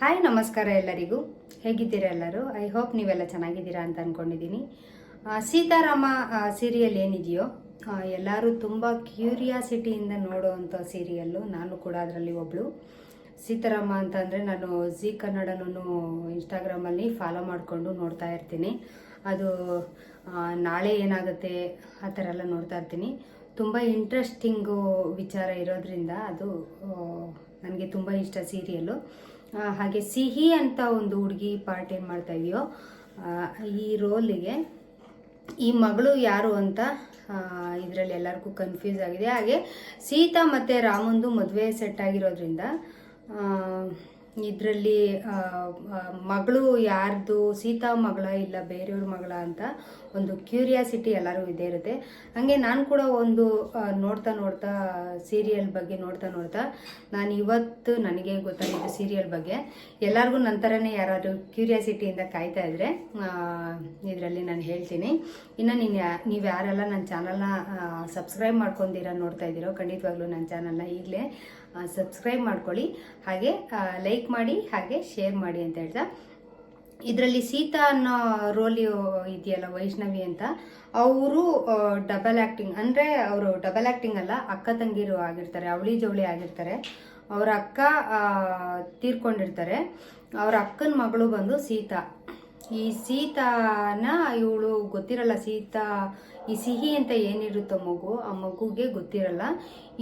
Hi ನಮಸ್ಕಾರ ಎಲ್ಲರಿಗೂ. ಹೇಗಿದ್ದೀರಾ ಎಲ್ಲರೂ? ಐ ಹೋಪ್ ನೀವೆಲ್ಲ ಚೆನ್ನಾಗಿದ್ದೀರಾ ಅಂತ ಅಂದ್ಕೊಂಡಿದ್ದೀನಿ ಸೀತಾರಾಮ ಸೀರಿಯಲ್ ಏನಿದೆಯೋ ಎಲ್ಲರೂ ತುಂಬ ಕ್ಯೂರಿಯಾಸಿಟಿಯಿಂದ ನೋಡುವಂಥ ಸೀರಿಯಲ್ಲು ನಾನು ಕೂಡ ಅದರಲ್ಲಿ ಒಬ್ಬಳು ಸೀತಾರಾಮ ಅಂತ ಅಂದರೆ ನಾನು ಜಿ ಕನ್ನಡನೂ ಇನ್ಸ್ಟಾಗ್ರಾಮಲ್ಲಿ ಫಾಲೋ ಮಾಡಿಕೊಂಡು ನೋಡ್ತಾ ಇರ್ತೀನಿ. ಅದು ನಾಳೆ ಏನಾಗುತ್ತೆ ಆ ಥರ ಎಲ್ಲ ನೋಡ್ತಾ ಇರ್ತೀನಿ. ತುಂಬ ಇಂಟ್ರೆಸ್ಟಿಂಗು ವಿಚಾರ ಇರೋದ್ರಿಂದ ಅದು ನನಗೆ ತುಂಬ ಇಷ್ಟ ಸೀರಿಯಲ್ಲು ಹಾಗೆ ಸಿಹಿ ಅಂತ ಒಂದು ಹುಡುಗಿ ಪಾರ್ಟ್ ಏನು ಮಾಡ್ತಾ ಇದೆಯೋ ಈ ರೋಲಿಗೆ ಈ ಮಗಳು ಯಾರು ಅಂತ ಇದರಲ್ಲಿ ಎಲ್ಲರಿಗೂ ಕನ್ಫ್ಯೂಸ್ ಆಗಿದೆ. ಹಾಗೆ ಸೀತಾ ಮತ್ತು ರಾಮಂದು ಮದುವೆ ಸೆಟ್ ಆಗಿರೋದ್ರಿಂದ ಇದರಲ್ಲಿ ಮಗಳು ಯಾರ್ದು, ಸೀತಾ ಮಗಳ ಇಲ್ಲ ಬೇರೆಯವ್ರ ಮಗಳ ಅಂತ ಒಂದು ಕ್ಯೂರಿಯಾಸಿಟಿ ಎಲ್ಲರೂ ಇದೇ ಇರುತ್ತೆ. ಹಾಗೆ ನಾನು ಕೂಡ ಒಂದು ನೋಡ್ತಾ ನೋಡ್ತಾ ಸೀರಿಯಲ್ ಬಗ್ಗೆ ನೋಡ್ತಾ ನೋಡ್ತಾ ನಾನು ಇವತ್ತು ನನಗೆ ಗೊತ್ತಾಗಿದ್ದು ಸೀರಿಯಲ್ ಬಗ್ಗೆ. ಎಲ್ಲರಿಗೂ ನಂತರನೇ ಯಾರಾದರೂ ಕ್ಯೂರಿಯಾಸಿಟಿಯಿಂದ ಕಾಯ್ತಾ ಇದ್ರೆ ಇದರಲ್ಲಿ ನಾನು ಹೇಳ್ತೀನಿ. ಇನ್ನು ನೀನು ನೀವು ಯಾರೆಲ್ಲ ನನ್ನ ಚಾನಲ್ನ ಸಬ್ಸ್ಕ್ರೈಬ್ ಮಾಡ್ಕೊಂಡಿರ, ನೋಡ್ತಾ ಇದ್ದೀರೋ, ಖಂಡಿತವಾಗ್ಲೂ ನನ್ನ ಚಾನಲ್ನ ಈಗಲೇ ಸಬ್ಸ್ಕ್ರೈಬ್ ಮಾಡ್ಕೊಳ್ಳಿ. ಹಾಗೆ ಲೈಕ್ ಮಾಡಿ, ಹಾಗೆ ಶೇರ್ ಮಾಡಿ ಅಂತ ಹೇಳ್ತಾ. ಇದರಲ್ಲಿ ಸೀತಾ ಅನ್ನೋ ರೋಲ್ ಇದೆಯಲ್ಲ ವೈಷ್ಣವಿ ಅಂತ, ಅವರು ಡಬಲ್ ಆ್ಯಕ್ಟಿಂಗ್ ಅಂದರೆ ಅವರು ಡಬಲ್ ಆ್ಯಕ್ಟಿಂಗ್ ಅಲ್ಲ, ಅಕ್ಕ ತಂಗಿರು ಆಗಿರ್ತಾರೆ, ಅವಳಿ ಜವಳಿ ಆಗಿರ್ತಾರೆ. ಅವರ ಅಕ್ಕ ತೀರ್ಕೊಂಡಿರ್ತಾರೆ. ಅವರ ಅಕ್ಕನ ಮಗಳು ಬಂದು ಸೀತಾ. ಈ ಸೀತಾನ ಇವಳು ಗೊತ್ತಿರಲ್ಲ, ಸೀತಾ ಈ ಸಿಹಿ ಅಂತ ಏನಿರುತ್ತೋ ಮಗು, ಆ ಮಗುಗೆ ಗೊತ್ತಿರಲ್ಲ.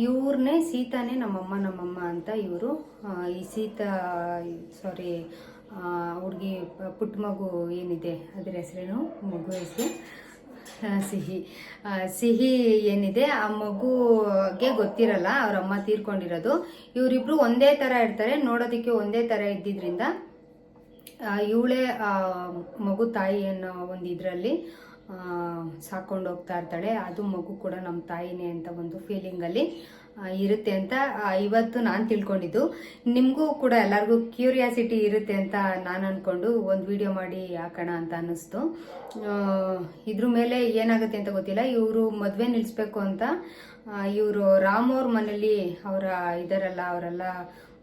ಇವ್ರನ್ನೇ ಸೀತಾನೇ ನಮ್ಮಮ್ಮ ನಮ್ಮಮ್ಮ ಅಂತ ಇವರು ಈ ಸೀತಾ ಸಾರಿ ಹುಡುಗಿ ಪುಟ್ಟ ಮಗು ಏನಿದೆ, ಅದರ ಹೆಸರೇನು? ಮಗು ಹೆಸರು? ಸಿಹಿ. ಸಿಹಿ ಏನಿದೆ, ಆ ಮಗುಗೆ ಗೊತ್ತಿರಲ್ಲ, ಅವ್ರ ಅಮ್ಮ ತೀರ್ಕೊಂಡಿರೋದು. ಇವರಿಬ್ರು ಒಂದೇ ಥರ ಇರ್ತಾರೆ, ನೋಡೋದಕ್ಕೆ ಒಂದೇ ಥರ ಇದ್ದಿದ್ರಿಂದ ಇವಳೇ ಮಗು ತಾಯಿ ಅನ್ನೋ ಒಂದು ಇದರಲ್ಲಿ ಸಾಕೊಂಡು ಹೋಗ್ತಾ ಇರ್ತಾಳೆ. ಅದು ಮಗು ಕೂಡ ನಮ್ಮ ತಾಯಿನೇ ಅಂತ ಒಂದು ಫೀಲಿಂಗಲ್ಲಿ ಇರುತ್ತೆ ಅಂತ ಇವತ್ತು ನಾನು ತಿಳ್ಕೊಂಡಿದ್ದು. ನಿಮಗೂ ಕೂಡ ಎಲ್ಲರಿಗೂ ಕ್ಯೂರಿಯಾಸಿಟಿ ಇರುತ್ತೆ ಅಂತ ನಾನು ಅಂದ್ಕೊಂಡು ಒಂದು ವಿಡಿಯೋ ಮಾಡಿ ಹಾಕೋಣ ಅಂತ ಅನ್ನಿಸ್ತು. ಇದ್ರ ಮೇಲೆ ಏನಾಗುತ್ತೆ ಅಂತ ಗೊತ್ತಿಲ್ಲ. ಇವರು ಮದುವೆ ನಿಲ್ಲಿಸ್ಬೇಕು ಅಂತ ಇವರು ರಾಮ್ ಅವ್ರ ಮನೇಲಿ ಅವರ ಇದರಲ್ಲ, ಅವರೆಲ್ಲ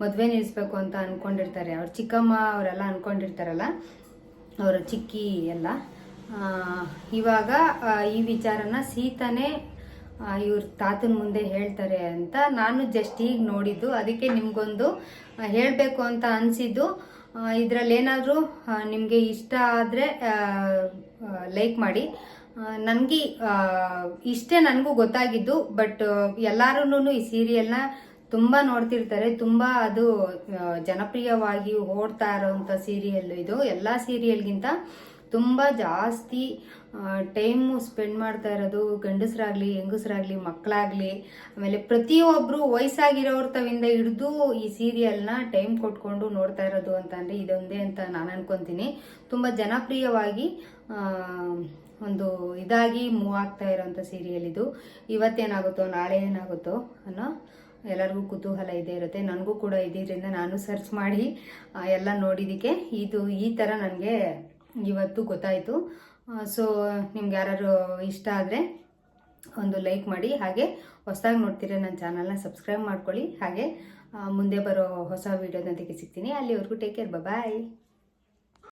ಮದುವೆ ನಿಲ್ಲಿಸ್ಬೇಕು ಅಂತ ಅನ್ಕೊಂಡಿರ್ತಾರೆ. ಅವ್ರ ಚಿಕ್ಕಮ್ಮ ಅವರೆಲ್ಲ ಅನ್ಕೊಂಡಿರ್ತಾರಲ್ಲ, ಅವರ ಚಿಕ್ಕಿ ಎಲ್ಲ. ಇವಾಗ ಈ ವಿಚಾರನ ಸೀತಾನೇ ಇವ್ರ ತಾತನ ಮುಂದೆ ಹೇಳ್ತಾರೆ ಅಂತ ನಾನು ಜಸ್ಟ್ ಈಗ ನೋಡಿದ್ದು. ಅದಕ್ಕೆ ನಿಮ್ಗೊಂದು ಹೇಳಬೇಕು ಅಂತ ಅನಿಸಿದ್ದು. ಇದರಲ್ಲಿ ಏನಾದರೂ ನಿಮಗೆ ಇಷ್ಟ ಆದರೆ ಲೈಕ್ ಮಾಡಿ. ನನಗೆ ಇಷ್ಟೇ ನನಗೂ ಗೊತ್ತಾಗಿದ್ದು ಬಟ್ ಎಲ್ಲರೂ ಈ ಸೀರಿಯಲ್ನ ತುಂಬ ನೋಡ್ತಿರ್ತಾರೆ. ತುಂಬ ಅದು ಜನಪ್ರಿಯವಾಗಿ ಓಡ್ತಾ ಇರೋವಂಥ ಸೀರಿಯಲ್ ಇದು. ಎಲ್ಲ ಸೀರಿಯಲ್ಗಿಂತ ತುಂಬ ಜಾಸ್ತಿ ಟೈಮು ಸ್ಪೆಂಡ್ ಮಾಡ್ತಾ ಇರೋದು ಗಂಡಸರಾಗಲಿ, ಹೆಂಗಸರಾಗಲಿ ಮಕ್ಕಳಾಗಲಿ ಆಮೇಲೆ ಪ್ರತಿಯೊಬ್ಬರು ವಯಸ್ಸಾಗಿರೋರ್ ತವಿಂದ ಹಿಡಿದು ಈ ಸೀರಿಯಲ್ನ ಟೈಮ್ ಕೊಟ್ಕೊಂಡು ನೋಡ್ತಾ ಇರೋದು ಅಂತ ಅಂದರೆ ಇದೊಂದೇ ಅಂತ ನಾನು ಅನ್ಕೊತೀನಿ. ತುಂಬ ಜನಪ್ರಿಯವಾಗಿ ಒಂದು ಇದಾಗಿ ಮೂವ್ ಆಗ್ತಾ ಇರೋಂಥ ಸೀರಿಯಲ್ ಇದು. ಇವತ್ತೇನಾಗುತ್ತೋ ನಾಳೆ ಏನಾಗುತ್ತೋ ಅನ್ನೋ ಎಲ್ಲರಿಗೂ ಕುತೂಹಲ ಇದೇ ಇರುತ್ತೆ. ನನಗೂ ಕೂಡ ಇದರಿಂದ ನಾನು ಸರ್ಚ್ ಮಾಡಿ ಎಲ್ಲ ನೋಡಿದ್ದಕ್ಕೆ ಇದು ಈ ಥರ ನನಗೆ ಇವತ್ತು ಗೊತ್ತಾಯಿತು. ಸೊ ನಿಮ್ಗೆ ಯಾರು ಇಷ್ಟ ಆದರೆ ಒಂದು ಲೈಕ್ ಮಾಡಿ, ಹಾಗೆ ಹೊಸದಾಗಿ ನೋಡ್ತೀರಾ ನನ್ನ ಚಾನಲ್ನ ಸಬ್ಸ್ಕ್ರೈಬ್ ಮಾಡ್ಕೊಳ್ಳಿ. ಹಾಗೆ ಮುಂದೆ ಬರೋ ಹೊಸ ವೀಡಿಯೋದೊಂದಿಗೆ ಸಿಗ್ತೀನಿ. ಅಲ್ಲಿವರೆಗೂ ಟೇಕ್ ಕೇರ್ ಬಾಯ್